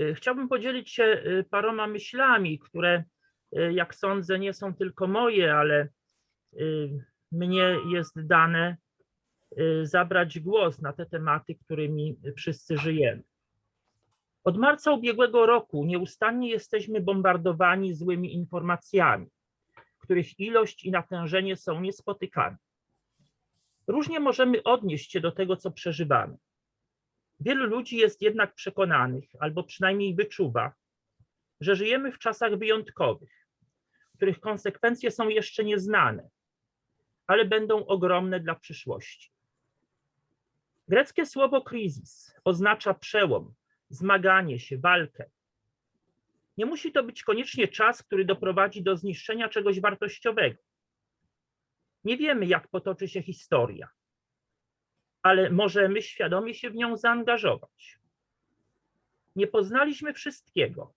Y, Chciałbym podzielić się y, paroma myślami, które, y, jak sądzę, nie są tylko moje, ale mnie jest dane zabrać głos na te tematy, którymi wszyscy żyjemy. Od marca ubiegłego roku nieustannie jesteśmy bombardowani złymi informacjami, których ilość i natężenie są niespotykane. Różnie możemy odnieść się do tego, co przeżywamy. Wielu ludzi jest jednak przekonanych, albo przynajmniej wyczuwa, że żyjemy w czasach wyjątkowych, których konsekwencje są jeszcze nieznane, ale będą ogromne dla przyszłości. Greckie słowo kryzys oznacza przełom, zmaganie się, walkę. Nie musi to być koniecznie czas, który doprowadzi do zniszczenia czegoś wartościowego. Nie wiemy, jak potoczy się historia, ale możemy świadomie się w nią zaangażować. Nie poznaliśmy wszystkiego,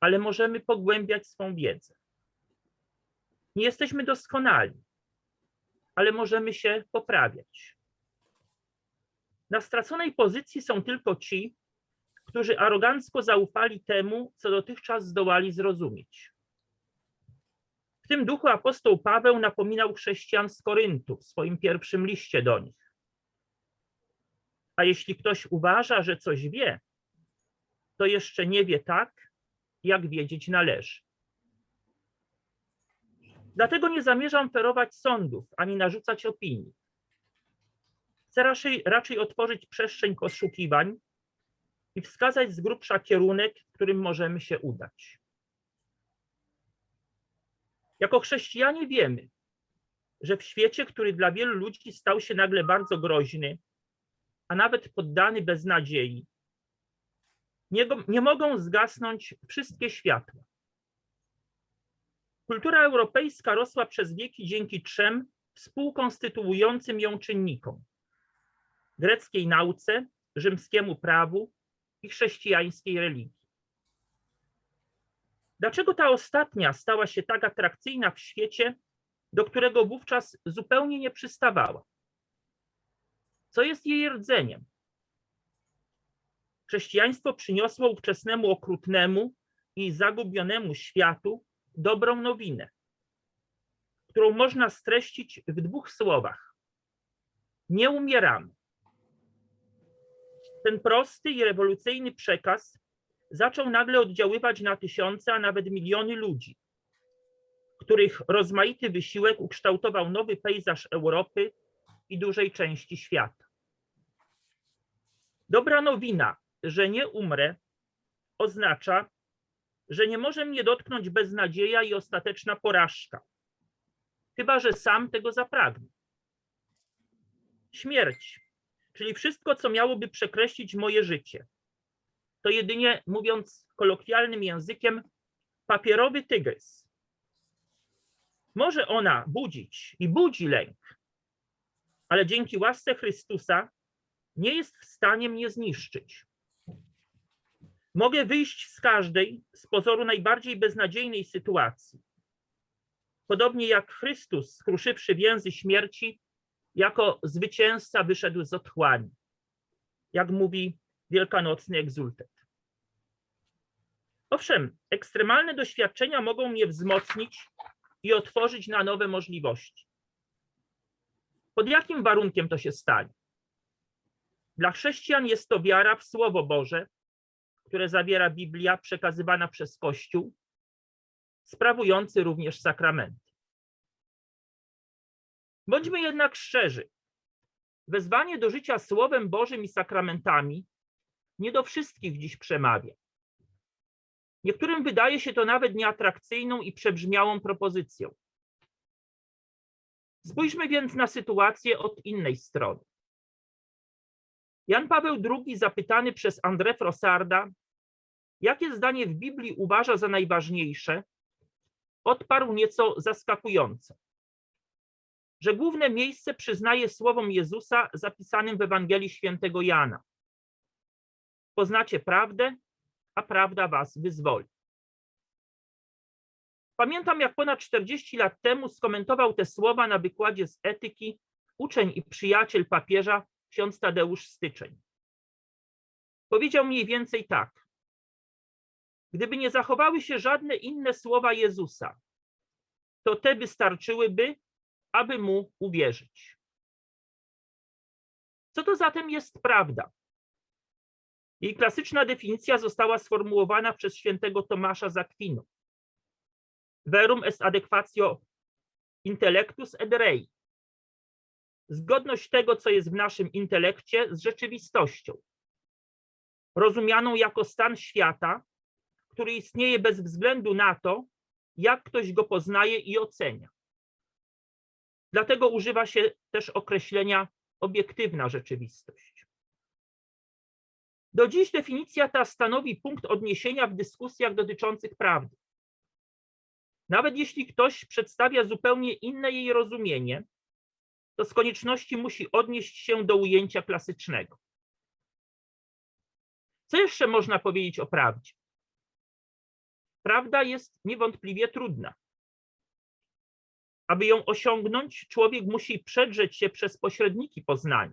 ale możemy pogłębiać swą wiedzę. Nie jesteśmy doskonali, ale możemy się poprawiać. Na straconej pozycji są tylko ci, którzy arogancko zaufali temu, co dotychczas zdołali zrozumieć. W tym duchu apostoł Paweł napominał chrześcijan z Koryntu w swoim pierwszym liście do nich. A jeśli ktoś uważa, że coś wie, to jeszcze nie wie tak, jak wiedzieć należy. Dlatego nie zamierzam ferować sądów ani narzucać opinii. Chcę raczej, raczej otworzyć przestrzeń poszukiwań i wskazać z grubsza kierunek, w którym możemy się udać. Jako chrześcijanie wiemy, że w świecie, który dla wielu ludzi stał się nagle bardzo groźny, a nawet poddany beznadziei, nie, nie mogą zgasnąć wszystkie światła. Kultura europejska rosła przez wieki dzięki trzem współkonstytuującym ją czynnikom: greckiej nauce, rzymskiemu prawu i chrześcijańskiej religii. Dlaczego ta ostatnia stała się tak atrakcyjna w świecie, do którego wówczas zupełnie nie przystawała? Co jest jej rdzeniem? Chrześcijaństwo przyniosło ówczesnemu okrutnemu i zagubionemu światu dobrą nowinę, którą można streścić w dwóch słowach. Nie umieramy. Ten prosty i rewolucyjny przekaz zaczął nagle oddziaływać na tysiące, a nawet miliony ludzi, których rozmaity wysiłek ukształtował nowy pejzaż Europy i dużej części świata. Dobra nowina, że nie umrę, oznacza, że nie może mnie dotknąć beznadzieja i ostateczna porażka, chyba że sam tego zapragnę. Śmierć, czyli wszystko, co miałoby przekreślić moje życie, to jedynie, mówiąc kolokwialnym językiem, papierowy tygrys. Może ona budzić i budzi lęk, ale dzięki łasce Chrystusa nie jest w stanie mnie zniszczyć. Mogę wyjść z każdej, z pozoru najbardziej beznadziejnej sytuacji. Podobnie jak Chrystus, skruszywszy więzy śmierci, jako zwycięzca wyszedł z otchłani, jak mówi wielkanocny egzultet. Owszem, ekstremalne doświadczenia mogą mnie wzmocnić i otworzyć na nowe możliwości. Pod jakim warunkiem to się stanie? Dla chrześcijan jest to wiara w Słowo Boże, które zawiera Biblia przekazywana przez Kościół, sprawujący również sakramenty. Bądźmy jednak szczerzy. Wezwanie do życia Słowem Bożym i sakramentami nie do wszystkich dziś przemawia. Niektórym wydaje się to nawet nieatrakcyjną i przebrzmiałą propozycją. Spójrzmy więc na sytuację od innej strony. Jan Paweł II, zapytany przez André Frossarda, jakie zdanie w Biblii uważa za najważniejsze, odparł nieco zaskakująco, że główne miejsce przyznaje słowom Jezusa zapisanym w Ewangelii świętego Jana. Poznacie prawdę, a prawda was wyzwoli. Pamiętam, jak ponad 40 lat temu skomentował te słowa na wykładzie z etyki uczeń i przyjaciel papieża ksiądz Tadeusz Styczeń. Powiedział mniej więcej tak. Gdyby nie zachowały się żadne inne słowa Jezusa, to te wystarczyłyby, aby mu uwierzyć. Co to zatem jest prawda? Jej klasyczna definicja została sformułowana przez świętego Tomasza z Akwinu. Verum est adequatio intellectus et rei. Zgodność tego, co jest w naszym intelekcie, z rzeczywistością, rozumianą jako stan świata, który istnieje bez względu na to, jak ktoś go poznaje i ocenia. Dlatego używa się też określenia obiektywna rzeczywistość. Do dziś definicja ta stanowi punkt odniesienia w dyskusjach dotyczących prawdy. Nawet jeśli ktoś przedstawia zupełnie inne jej rozumienie, to z konieczności musi odnieść się do ujęcia klasycznego. Co jeszcze można powiedzieć o prawdzie? Prawda jest niewątpliwie trudna. Aby ją osiągnąć, człowiek musi przedrzeć się przez pośredniki poznania.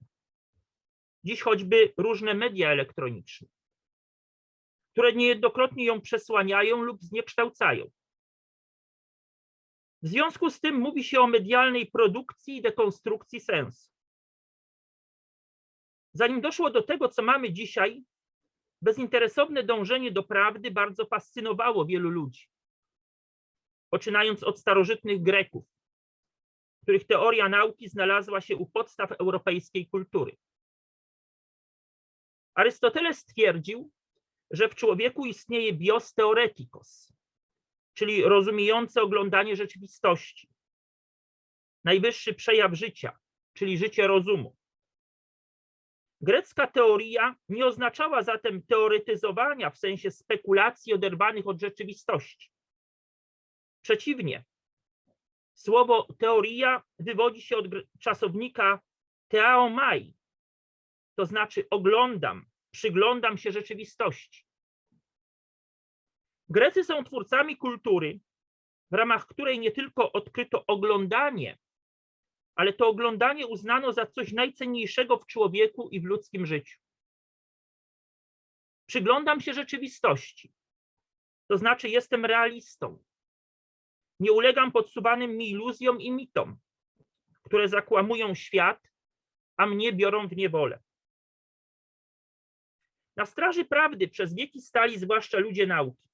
Dziś choćby różne media elektroniczne, które niejednokrotnie ją przesłaniają lub zniekształcają. W związku z tym mówi się o medialnej produkcji i dekonstrukcji sensu. Zanim doszło do tego, co mamy dzisiaj, bezinteresowne dążenie do prawdy bardzo fascynowało wielu ludzi. Poczynając od starożytnych Greków, których teoria nauki znalazła się u podstaw europejskiej kultury. Arystoteles twierdził, że w człowieku istnieje bios theoretikos, czyli rozumiejące oglądanie rzeczywistości, najwyższy przejaw życia, czyli życie rozumu. Grecka teoria nie oznaczała zatem teoretyzowania w sensie spekulacji oderwanych od rzeczywistości. Przeciwnie, słowo teoria wywodzi się od czasownika teaomai, to znaczy oglądam, przyglądam się rzeczywistości. Grecy są twórcami kultury, w ramach której nie tylko odkryto oglądanie, ale to oglądanie uznano za coś najcenniejszego w człowieku i w ludzkim życiu. Przyglądam się rzeczywistości, to znaczy jestem realistą. Nie ulegam podsuwanym mi iluzjom i mitom, które zakłamują świat, a mnie biorą w niewolę. Na straży prawdy przez wieki stali zwłaszcza ludzie nauki.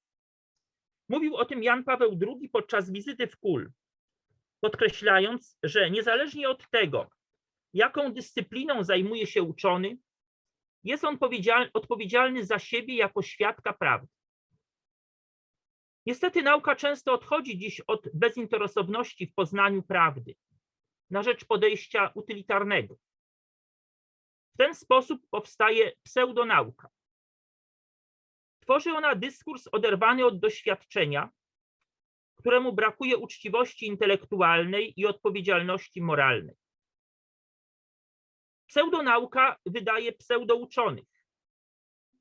Mówił o tym Jan Paweł II podczas wizyty w Kul, podkreślając, że niezależnie od tego, jaką dyscypliną zajmuje się uczony, jest on odpowiedzialny za siebie jako świadka prawdy. Niestety nauka często odchodzi dziś od bezinteresowności w poznaniu prawdy na rzecz podejścia utylitarnego. W ten sposób powstaje pseudonauka. Tworzy ona dyskurs oderwany od doświadczenia, któremu brakuje uczciwości intelektualnej i odpowiedzialności moralnej. Pseudonauka wydaje pseudouczonych,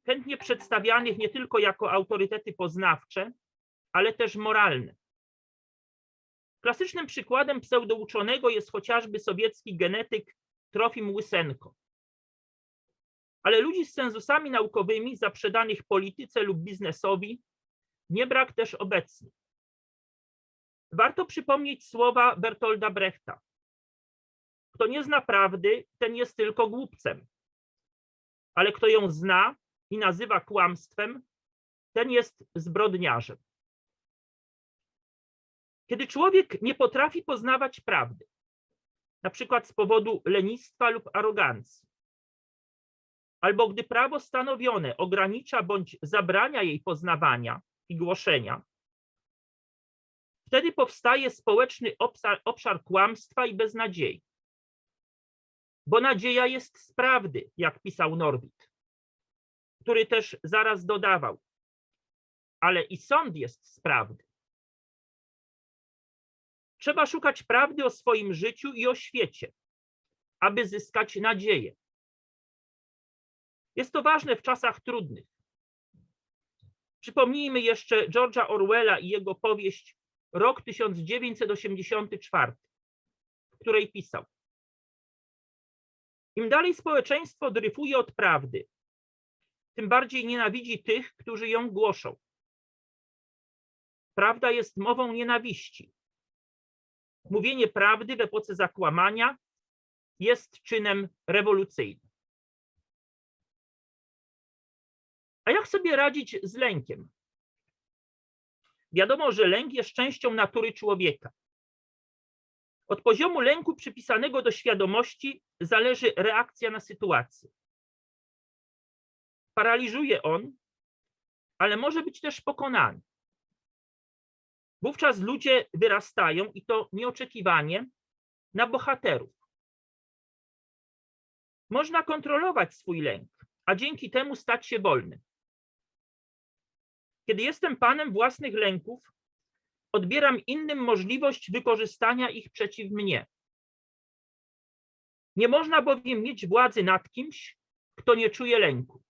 chętnie przedstawianych nie tylko jako autorytety poznawcze, ale też moralne. Klasycznym przykładem pseudouczonego jest chociażby sowiecki genetyk Trofim Łysenko. Ale ludzi z cenzusami naukowymi zaprzedanych polityce lub biznesowi nie brak też obecnie. Warto przypomnieć słowa Bertolda Brechta. Kto nie zna prawdy, ten jest tylko głupcem. Ale kto ją zna i nazywa kłamstwem, ten jest zbrodniarzem. Kiedy człowiek nie potrafi poznawać prawdy, na przykład z powodu lenistwa lub arogancji, albo gdy prawo stanowione ogranicza bądź zabrania jej poznawania i głoszenia, wtedy powstaje społeczny obszar, obszar kłamstwa i beznadziei. Bo nadzieja jest z prawdy, jak pisał Norwid, który też zaraz dodawał, ale i sąd jest z prawdy. Trzeba szukać prawdy o swoim życiu i o świecie, aby zyskać nadzieję. Jest to ważne w czasach trudnych. Przypomnijmy jeszcze George'a Orwella i jego powieść Rok 1984, w której pisał: Im dalej społeczeństwo dryfuje od prawdy, tym bardziej nienawidzi tych, którzy ją głoszą. prawda jest mową nienawiści. Mówienie prawdy w epoce zakłamania jest czynem rewolucyjnym. A jak sobie radzić z lękiem? Wiadomo, że lęk jest częścią natury człowieka. Od poziomu lęku przypisanego do świadomości zależy reakcja na sytuację. Paraliżuje on, ale może być też pokonany. Wówczas ludzie wyrastają i to nieoczekiwanie na bohaterów. Można kontrolować swój lęk, a dzięki temu stać się wolnym. Kiedy jestem panem własnych lęków, odbieram innym możliwość wykorzystania ich przeciw mnie. Nie można bowiem mieć władzy nad kimś, kto nie czuje lęku.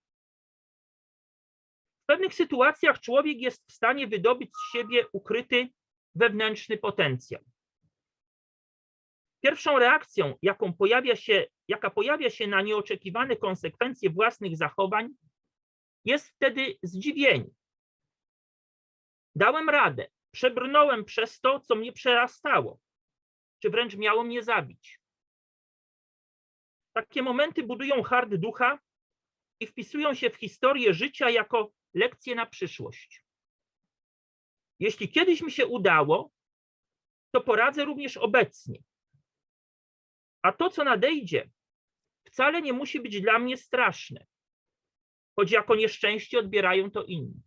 W pewnych sytuacjach człowiek jest w stanie wydobyć z siebie ukryty wewnętrzny potencjał. Pierwszą reakcją, jaką pojawia się, jaka pojawia się na nieoczekiwane konsekwencje własnych zachowań, jest wtedy zdziwienie. Dałem radę, przebrnąłem przez to, co mnie przerastało, czy wręcz miało mnie zabić. Takie momenty budują hard ducha i wpisują się w historię życia jako lekcje na przyszłość. Jeśli kiedyś mi się udało, to poradzę również obecnie. A to, co nadejdzie, wcale nie musi być dla mnie straszne, choć jako nieszczęście odbierają to inni.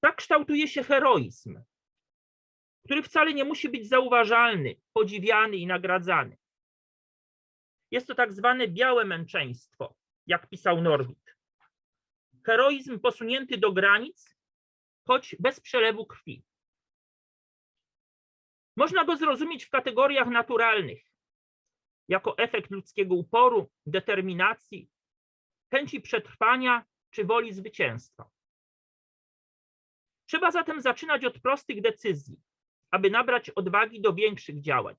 Tak kształtuje się heroizm, który wcale nie musi być zauważalny, podziwiany i nagradzany. Jest to tak zwane białe męczeństwo, jak pisał Norwid. Heroizm posunięty do granic, choć bez przelewu krwi. Można go zrozumieć w kategoriach naturalnych, jako efekt ludzkiego uporu, determinacji, chęci przetrwania czy woli zwycięstwa. Trzeba zatem zaczynać od prostych decyzji, aby nabrać odwagi do większych działań.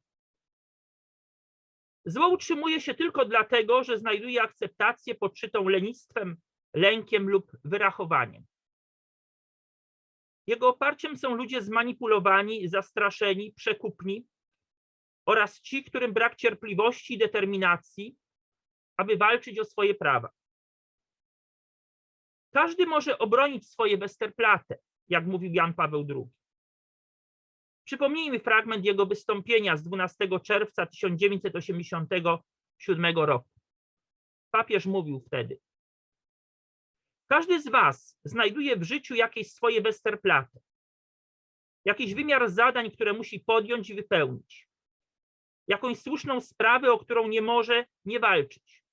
Zło utrzymuje się tylko dlatego, że znajduje akceptację podszytą lenistwem, lękiem lub wyrachowaniem. Jego oparciem są ludzie zmanipulowani, zastraszeni, przekupni oraz ci, którym brak cierpliwości i determinacji, aby walczyć o swoje prawa. Każdy może obronić swoje Westerplatte, jak mówił Jan Paweł II. Przypomnijmy fragment jego wystąpienia z 12 czerwca 1987 roku. Papież mówił wtedy: Każdy z Was znajduje w życiu jakieś swoje Westerplatte, jakiś wymiar zadań, które musi podjąć i wypełnić, jakąś słuszną sprawę, o którą nie może nie walczyć,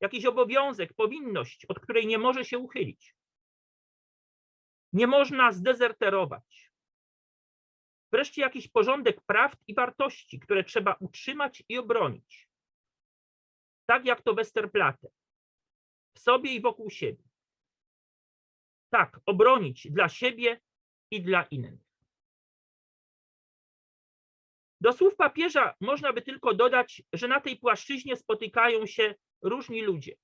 jakiś obowiązek, powinność, od której nie może się uchylić. Nie można zdezerterować. Wreszcie jakiś porządek praw i wartości, które trzeba utrzymać i obronić. Tak jak to Westerplatte. W sobie i wokół siebie. Tak, obronić dla siebie i dla innych. Do słów papieża można by tylko dodać, że na tej płaszczyźnie spotykają się różni ludzie.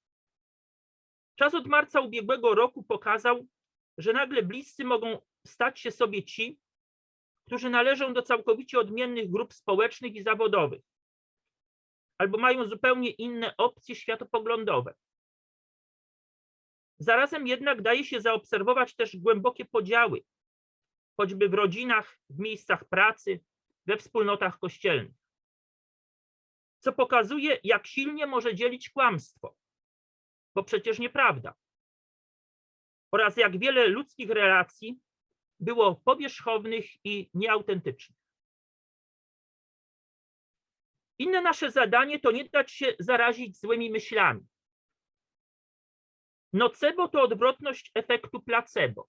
Czas od marca ubiegłego roku pokazał, że nagle bliscy mogą stać się sobie ci, którzy należą do całkowicie odmiennych grup społecznych i zawodowych, albo mają zupełnie inne opcje światopoglądowe. Zarazem jednak daje się zaobserwować też głębokie podziały, choćby w rodzinach, w miejscach pracy, we wspólnotach kościelnych. Co pokazuje, jak silnie może dzielić kłamstwo, bo przecież nieprawda. Oraz jak wiele ludzkich relacji było powierzchownych i nieautentycznych. Inne nasze zadanie to nie dać się zarazić złymi myślami. Nocebo to odwrotność efektu placebo.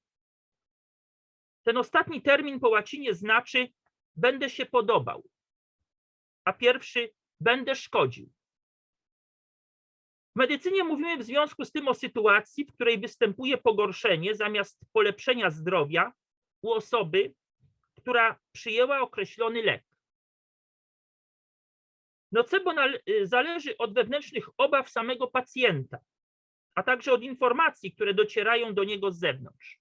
Ten ostatni termin po łacinie znaczy będę się podobał, a pierwszy będę szkodził. W medycynie mówimy w związku z tym o sytuacji, w której występuje pogorszenie zamiast polepszenia zdrowia u osoby, która przyjęła określony lek. Nocebo zależy od wewnętrznych obaw samego pacjenta, a także od informacji, które docierają do niego z zewnątrz.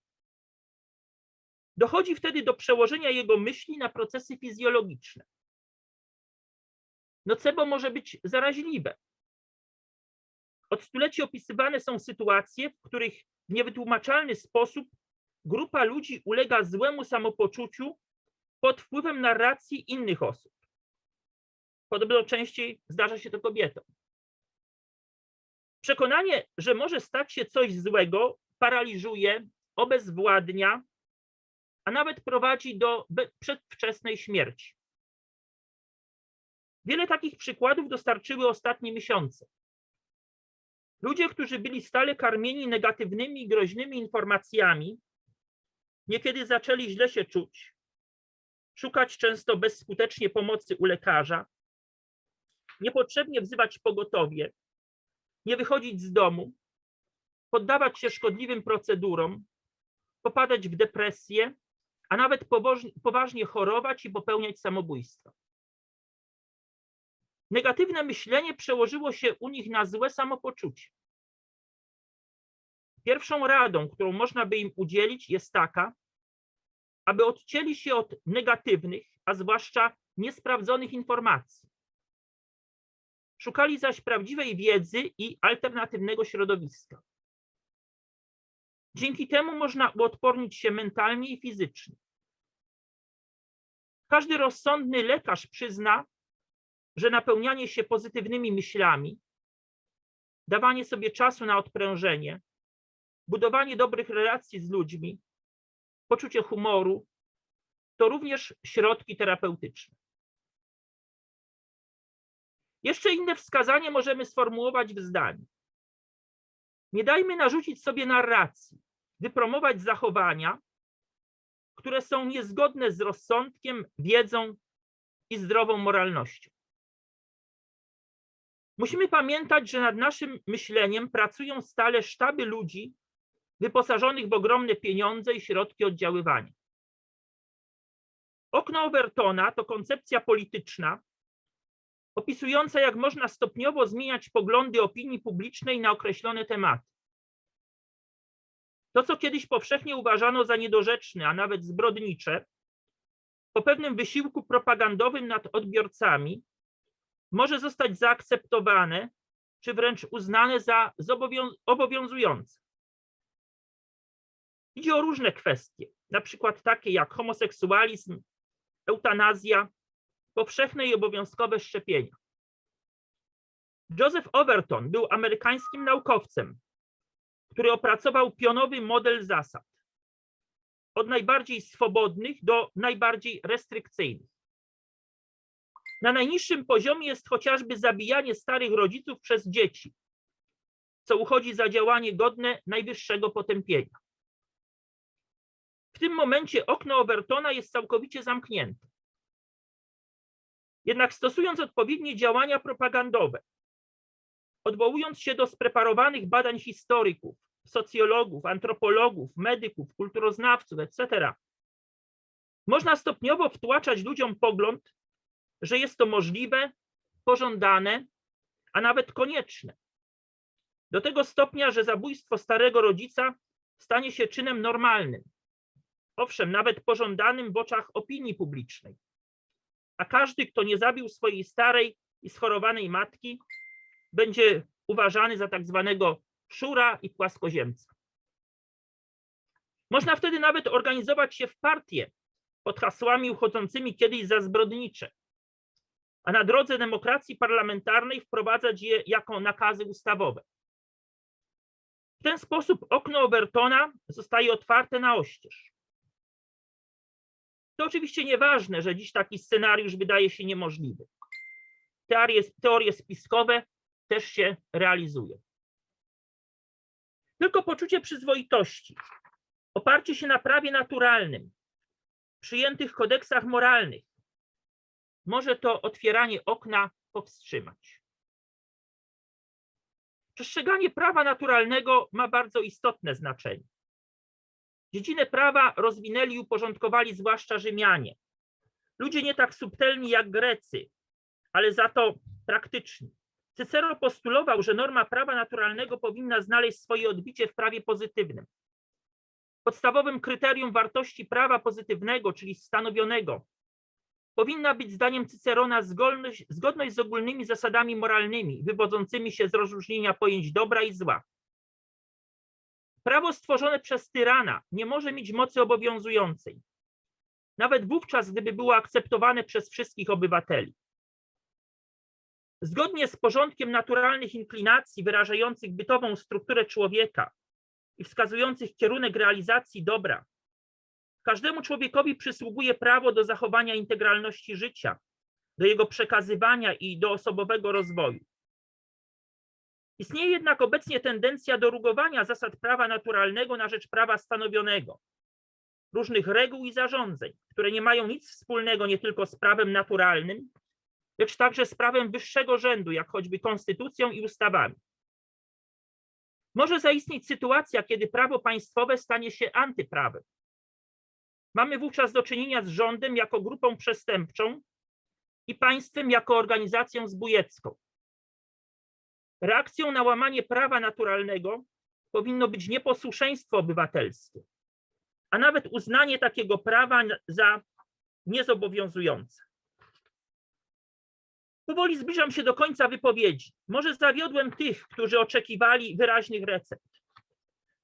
Dochodzi wtedy do przełożenia jego myśli na procesy fizjologiczne. Nocebo może być zaraźliwe. Od stuleci opisywane są sytuacje, w których w niewytłumaczalny sposób grupa ludzi ulega złemu samopoczuciu pod wpływem narracji innych osób. Podobno częściej zdarza się to kobietom. Przekonanie, że może stać się coś złego, paraliżuje, obezwładnia, a nawet prowadzi do przedwczesnej śmierci. Wiele takich przykładów dostarczyły ostatnie miesiące. Ludzie, którzy byli stale karmieni negatywnymi groźnymi informacjami, niekiedy zaczęli źle się czuć, szukać często bezskutecznie pomocy u lekarza, niepotrzebnie wzywać pogotowie, nie wychodzić z domu, poddawać się szkodliwym procedurom, popadać w depresję, a nawet poważnie chorować i popełniać samobójstwa. Negatywne myślenie przełożyło się u nich na złe samopoczucie. Pierwszą radą, którą można by im udzielić, jest taka, aby odcięli się od negatywnych, a zwłaszcza niesprawdzonych informacji. Szukali zaś prawdziwej wiedzy i alternatywnego środowiska. Dzięki temu można uodpornić się mentalnie i fizycznie. Każdy rozsądny lekarz przyzna, że napełnianie się pozytywnymi myślami, dawanie sobie czasu na odprężenie, budowanie dobrych relacji z ludźmi, poczucie humoru to również środki terapeutyczne. Jeszcze inne wskazanie możemy sformułować w zdaniu. Nie dajmy narzucić sobie narracji, wypromować zachowania, które są niezgodne z rozsądkiem, wiedzą i zdrową moralnością. Musimy pamiętać, że nad naszym myśleniem pracują stale sztaby ludzi wyposażonych w ogromne pieniądze i środki oddziaływania. Okno Overtona to koncepcja polityczna opisująca, jak można stopniowo zmieniać poglądy opinii publicznej na określone tematy. To, co kiedyś powszechnie uważano za niedorzeczne, a nawet zbrodnicze, po pewnym wysiłku propagandowym nad odbiorcami może zostać zaakceptowane, czy wręcz uznane za obowiązujące. Idzie o różne kwestie, na przykład takie jak homoseksualizm, eutanazja, powszechne i obowiązkowe szczepienia. Joseph Overton był amerykańskim naukowcem, który opracował pionowy model zasad. Od najbardziej swobodnych do najbardziej restrykcyjnych. Na najniższym poziomie jest chociażby zabijanie starych rodziców przez dzieci, co uchodzi za działanie godne najwyższego potępienia. W tym momencie okno Overtona jest całkowicie zamknięte. Jednak stosując odpowiednie działania propagandowe, odwołując się do spreparowanych badań historyków, socjologów, antropologów, medyków, kulturoznawców, etc., można stopniowo wtłaczać ludziom pogląd, że jest to możliwe, pożądane, a nawet konieczne. Do tego stopnia, że zabójstwo starego rodzica stanie się czynem normalnym. Owszem, nawet pożądanym w oczach opinii publicznej. A każdy, kto nie zabił swojej starej i schorowanej matki, będzie uważany za tak zwanego szura i płaskoziemca. Można wtedy nawet organizować się w partie pod hasłami uchodzącymi kiedyś za zbrodnicze, a na drodze demokracji parlamentarnej wprowadzać je jako nakazy ustawowe. W ten sposób okno Overtona zostaje otwarte na oścież. To oczywiście nieważne, że dziś taki scenariusz wydaje się niemożliwy. Teorie, teorie spiskowe też się realizują. Tylko poczucie przyzwoitości, oparcie się na prawie naturalnym, przyjętych kodeksach moralnych, może to otwieranie okna powstrzymać. Przestrzeganie prawa naturalnego ma bardzo istotne znaczenie. Dziedzinę prawa rozwinęli i uporządkowali zwłaszcza Rzymianie. Ludzie nie tak subtelni jak Grecy, ale za to praktyczni. Cycero postulował, że norma prawa naturalnego powinna znaleźć swoje odbicie w prawie pozytywnym. Podstawowym kryterium wartości prawa pozytywnego, czyli stanowionego, powinna być zdaniem Cycerona zgodność, zgodność z ogólnymi zasadami moralnymi, wywodzącymi się z rozróżnienia pojęć dobra i zła. Prawo stworzone przez tyrana nie może mieć mocy obowiązującej, nawet wówczas, gdyby było akceptowane przez wszystkich obywateli. Zgodnie z porządkiem naturalnych inklinacji wyrażających bytową strukturę człowieka i wskazujących kierunek realizacji dobra, każdemu człowiekowi przysługuje prawo do zachowania integralności życia, do jego przekazywania i do osobowego rozwoju. Istnieje jednak obecnie tendencja do rugowania zasad prawa naturalnego na rzecz prawa stanowionego, różnych reguł i zarządzeń, które nie mają nic wspólnego nie tylko z prawem naturalnym, lecz także z prawem wyższego rzędu, jak choćby konstytucją i ustawami. Może zaistnieć sytuacja, kiedy prawo państwowe stanie się antyprawem. Mamy wówczas do czynienia z rządem jako grupą przestępczą i państwem jako organizacją zbójecką. Reakcją na łamanie prawa naturalnego powinno być nieposłuszeństwo obywatelskie, a nawet uznanie takiego prawa za niezobowiązujące. Powoli zbliżam się do końca wypowiedzi. Może zawiodłem tych, którzy oczekiwali wyraźnych recept.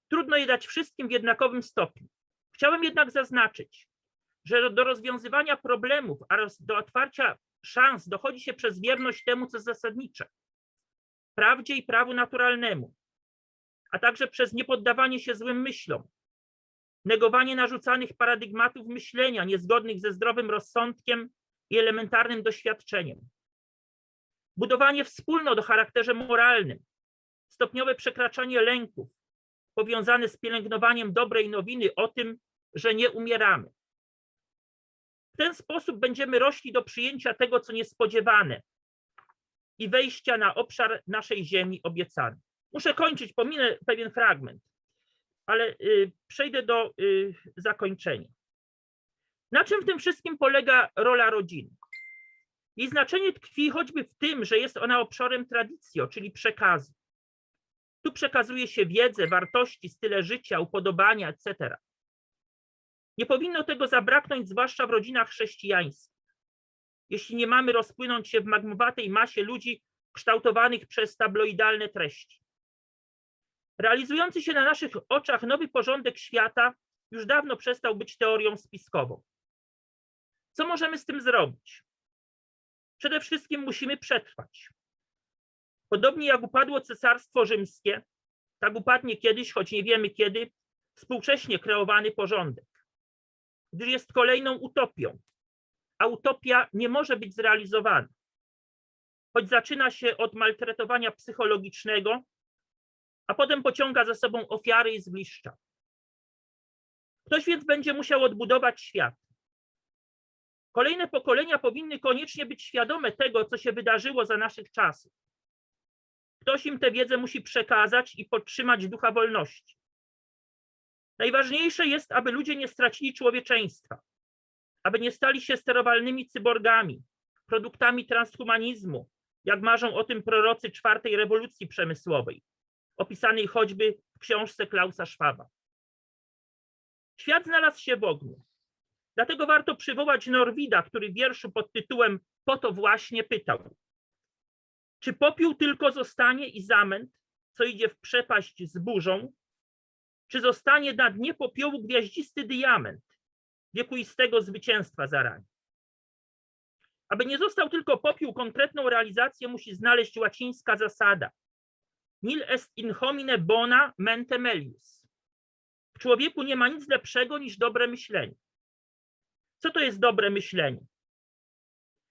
Trudno je dać wszystkim w jednakowym stopniu. Chciałem jednak zaznaczyć, że do rozwiązywania problemów oraz do otwarcia szans dochodzi się przez wierność temu, co zasadnicze. Prawdzie i prawu naturalnemu, a także przez niepoddawanie się złym myślom, negowanie narzucanych paradygmatów myślenia niezgodnych ze zdrowym rozsądkiem i elementarnym doświadczeniem, budowanie wspólnot o charakterze moralnym, stopniowe przekraczanie lęków powiązane z pielęgnowaniem dobrej nowiny o tym, że nie umieramy. W ten sposób będziemy rośli do przyjęcia tego, co niespodziewane i wejścia na obszar naszej ziemi obiecany. Muszę kończyć, pominę pewien fragment, ale y, przejdę do y, zakończenia. Na czym w tym wszystkim polega rola rodziny? Jej znaczenie tkwi choćby w tym, że jest ona obszarem tradycji, czyli przekazu. Tu przekazuje się wiedzę, wartości, style życia, upodobania, etc. Nie powinno tego zabraknąć, zwłaszcza w rodzinach chrześcijańskich. Jeśli nie mamy rozpłynąć się w magmowatej masie ludzi kształtowanych przez tabloidalne treści. Realizujący się na naszych oczach nowy porządek świata już dawno przestał być teorią spiskową. Co możemy z tym zrobić? Przede wszystkim musimy przetrwać. Podobnie jak upadło Cesarstwo Rzymskie, tak upadnie kiedyś, choć nie wiemy kiedy, współcześnie kreowany porządek, gdyż jest kolejną utopią, a utopia nie może być zrealizowana. Choć zaczyna się od maltretowania psychologicznego, a potem pociąga za sobą ofiary i zgliszcza. Ktoś więc będzie musiał odbudować świat. Kolejne pokolenia powinny koniecznie być świadome tego, co się wydarzyło za naszych czasów. Ktoś im tę wiedzę musi przekazać i podtrzymać ducha wolności. Najważniejsze jest, aby ludzie nie stracili człowieczeństwa, aby nie stali się sterowalnymi cyborgami, produktami transhumanizmu, jak marzą o tym prorocy czwartej rewolucji przemysłowej, opisanej choćby w książce Klausa Schwaba. Świat znalazł się w ogniu. Dlatego warto przywołać Norwida, który w wierszu pod tytułem Po to właśnie pytał. Czy popiół tylko zostanie i zamęt, co idzie w przepaść z burzą, czy zostanie na dnie popiołu gwiaździsty diament, wiekuistego zwycięstwa zarani? Aby nie został tylko popiół, konkretną realizację musi znaleźć łacińska zasada. Nil est in homine bona mente melius. W człowieku nie ma nic lepszego niż dobre myślenie. Co to jest dobre myślenie?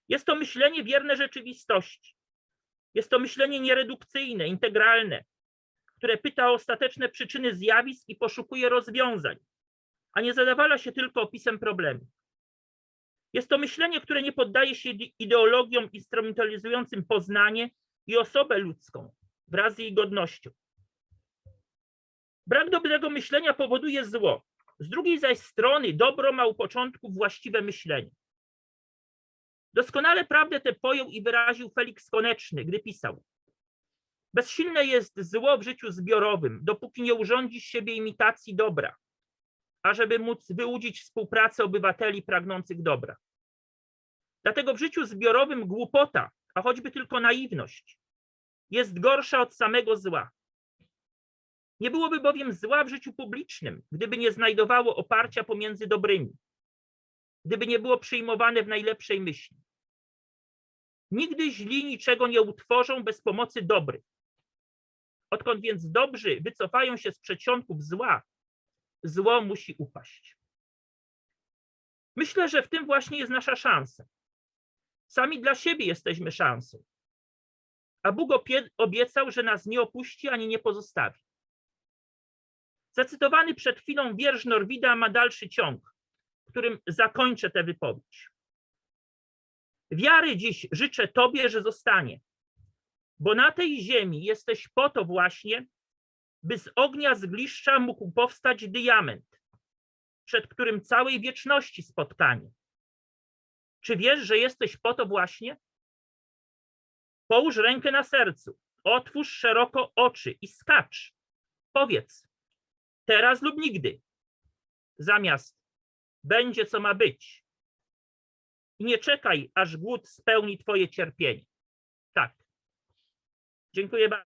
Jest to myślenie wierne rzeczywistości. Jest to myślenie nieredukcyjne, integralne, które pyta o ostateczne przyczyny zjawisk i poszukuje rozwiązań, a nie zadawala się tylko opisem problemu. Jest to myślenie, które nie poddaje się ideologiom instrumentalizującym poznanie i osobę ludzką wraz z jej godnością. Brak dobrego myślenia powoduje zło. Z drugiej zaś strony dobro ma u początku właściwe myślenie. Doskonale prawdę tę pojął i wyraził Felix Koneczny, gdy pisał Bezsilne jest zło w życiu zbiorowym, dopóki nie urządzi z siebie imitacji dobra. ażeby móc wyłudzić współpracę obywateli pragnących dobra. Dlatego w życiu zbiorowym głupota, a choćby tylko naiwność, jest gorsza od samego zła. Nie byłoby bowiem zła w życiu publicznym, gdyby nie znajdowało oparcia pomiędzy dobrymi, gdyby nie było przyjmowane w najlepszej myśli. Nigdy źli niczego nie utworzą bez pomocy dobrych. Odkąd więc dobrzy wycofają się z przedsionków zła, zło musi upaść. Myślę, że w tym właśnie jest nasza szansa. Sami dla siebie jesteśmy szansą. A Bóg obiecał, że nas nie opuści ani nie pozostawi. Zacytowany przed chwilą wiersz Norwida ma dalszy ciąg, którym zakończę tę wypowiedź. Wiary dziś życzę Tobie, że zostanie, bo na tej ziemi jesteś po to właśnie, by z ognia zgliszcza mógł powstać diament, przed którym całej wieczności spotkanie. Czy wiesz, że jesteś po to właśnie? Połóż rękę na sercu, otwórz szeroko oczy i skacz. Powiedz, teraz lub nigdy, zamiast będzie co ma być. I nie czekaj, aż głód spełni Twoje cierpienie. Tak. Dziękuję bardzo.